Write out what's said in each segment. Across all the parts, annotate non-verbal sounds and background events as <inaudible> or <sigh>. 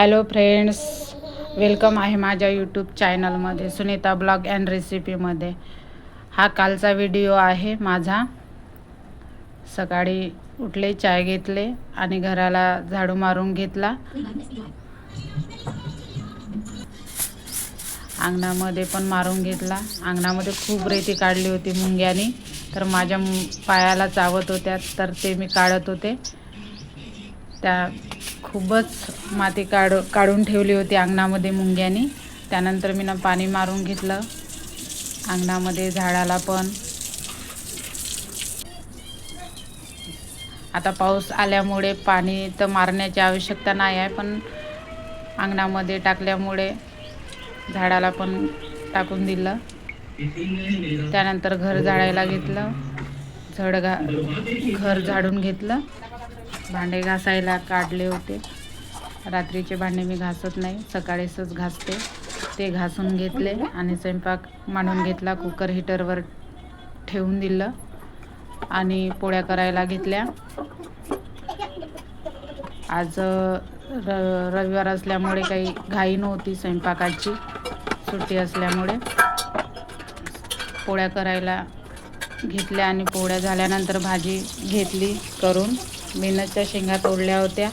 Hello friends welcome आहे माझ्या YouTube चॅनलमध्ये सुनीता ब्लॉग अँड रेसिपीमध्ये हा कालचा व्हिडिओ आहे माझा. सकाळी उठले चाय घेतले आणि घराला झाडू मारून घेतला. अंगणामध्ये पण मारून घेतला. अंगणामध्ये खूप रेती काढली होती मुंग्यानी. तर माझ्या पायाला चावत होत्या तर ते मी काढत होते. त्या खूपच माती काढ काढून ठेवली होती अंगणामध्ये मुंग्यानी. त्यानंतर मी ना पाणी मारून घेतलं. अंगणामध्ये झाडाला पण. आता पाऊस आल्यामुळे पाणी तर मारण्याची आवश्यकता नाही आहे पण अंगणामध्ये टाकल्यामुळे झाडाला पण टाकून दिलं. त्यानंतर घर झाडायला घेतलं. झड घा घर झाडून घेतलं. भांडे घासायला काढले होते. रात्रीचे भांडे मी घासत नाही. सकाळीच घासते. ते घासून घेतले आणि स्वयंपाक मांडून घेतला. कुकर हिटरवर ठेवून दिलं आणि पोळ्या करायला घेतल्या. आज र रविवार असल्यामुळे काही घाई नव्हती स्वयंपाकाची. सुट्टी असल्यामुळे पोळ्या करायला घेतल्या आणि पोळ्या झाल्यानंतर भाजी घेतली करून. बिनसच्या शेंगा तोडल्या होत्या.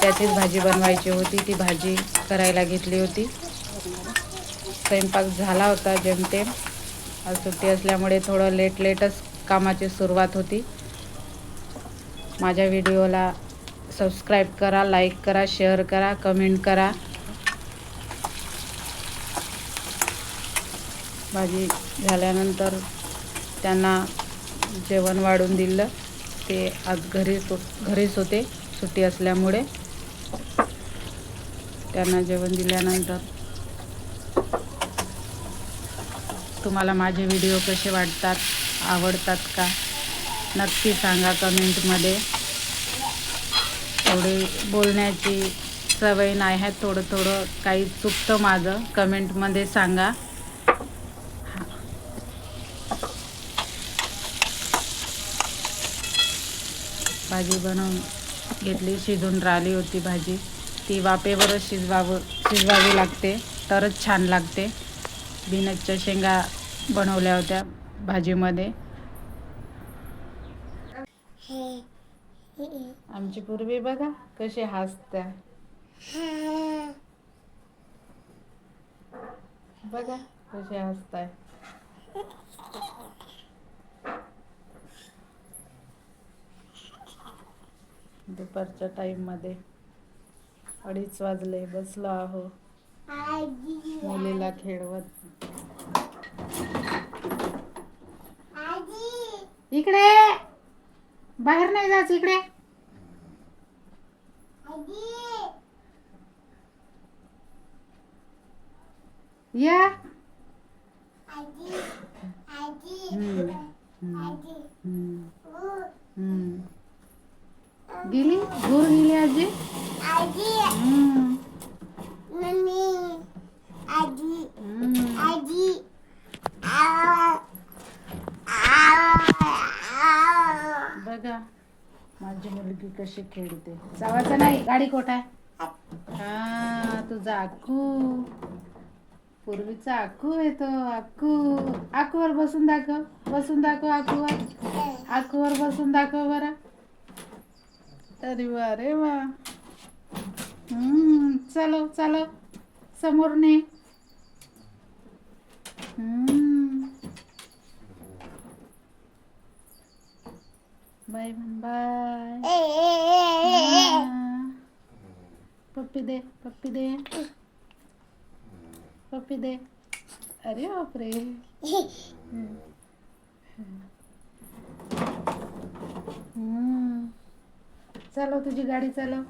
त्याचीच भाजी बनवायची होती. ती भाजी करायला घेतली होती. स्वयंपाक झाला होता जेमतेम. आज सुट्टी असल्यामुळे थोडं लेट लेटच कामाची सुरुवात होती. माझ्या व्हिडिओला सबस्क्राईब करा लाईक करा शेअर करा कमेंट करा. भाजी झाल्यानंतर त्यांना जेवण वाढून दिलं. ते आज घरीच हो- घरीच होते. सुट्टी असल्यामुळे. त्यांना जेवण दिल्यानंतर. तुम्हाला माझे व्हिडिओ कसे वाटतात? आवडतात का? नक्की सांगा कमेंटमध्ये. थोडी बोलण्याची सवय नाही आहे. थोडं थोडं काही चुकतं माझं. कमेंटमध्ये सांगा. भाजी बनवून घेतली. शिजून राहिली होती भाजी. ती वाफेवरच शिजवावं शिजवावी लागते. तरच छान लागते. बिनच्या शेंगा बनवल्या होत्या भाजीमध्ये. आमची पूर्वी बघा कशी हसत्या. बघा कशी हसताय. दुपारच्या टाईममध्ये अडीच वाजले बसलो आहो. मुलीला खेळवत. इकडे! बाहेर नाही जायचं इकडे. या. हम्म, हम्म, हम्म. गेली? दूर गेली आजी? हम्म, हम्म. बघा माझी मुलगी कशी खेळते. जावाचं नाही गाडी कोठ हा तुझा आकू पूर्वीचा आकू आहे तो आकू आकूवर बसून दाखव बसून दाखव आकूवर आकूवर बसून दाखव बरं. अरे वा. रे वा चलो चलो. समोर ने. बाय म्हण बाय. पप्पी दे पप्पी दे. पप्पी दे. अरे बापरे. <laughs> हम्म. चालव तुझी गाडी चालव.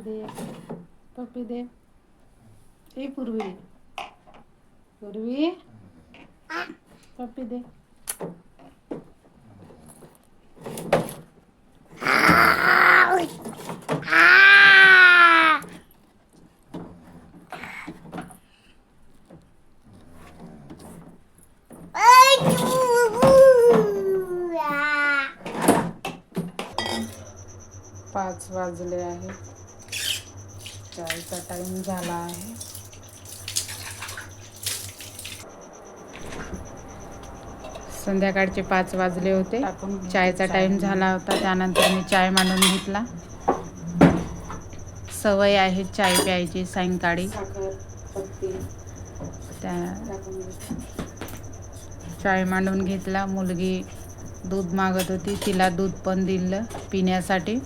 दे पप्पी दे ए पूर्वी पूर्वी पप्पी दे पाच वाजले आहे चायचा टाइम झाला आहे. संध्याकाळचे पाच वाजले होते. चायचा टाइम झाला होता त्यानंतर मी चाय मांडून घेतला. सवय आहे चाय प्यायची सायंकाळी. त्या चाय मांडून घेतला. मुलगी दूध मागत होती तिला दूध पण दिलं पिण्यासाठी.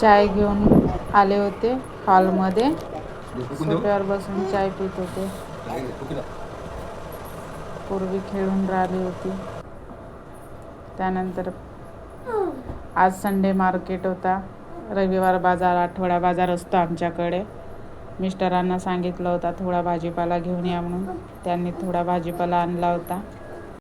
चाय घेऊन आले होते हॉलमध्ये. सोफ्यावर बसून चाय पित होते. पूर्वी खेळून राहिली होती. त्यानंतर आज संडे मार्केट होता. रविवार बाजार आठवडा बाजार असतो आमच्याकडे. मिस्टरांना सांगितलं होता थोडा भाजीपाला घेऊन या म्हणून. त्यांनी थोडा भाजीपाला आणला होता.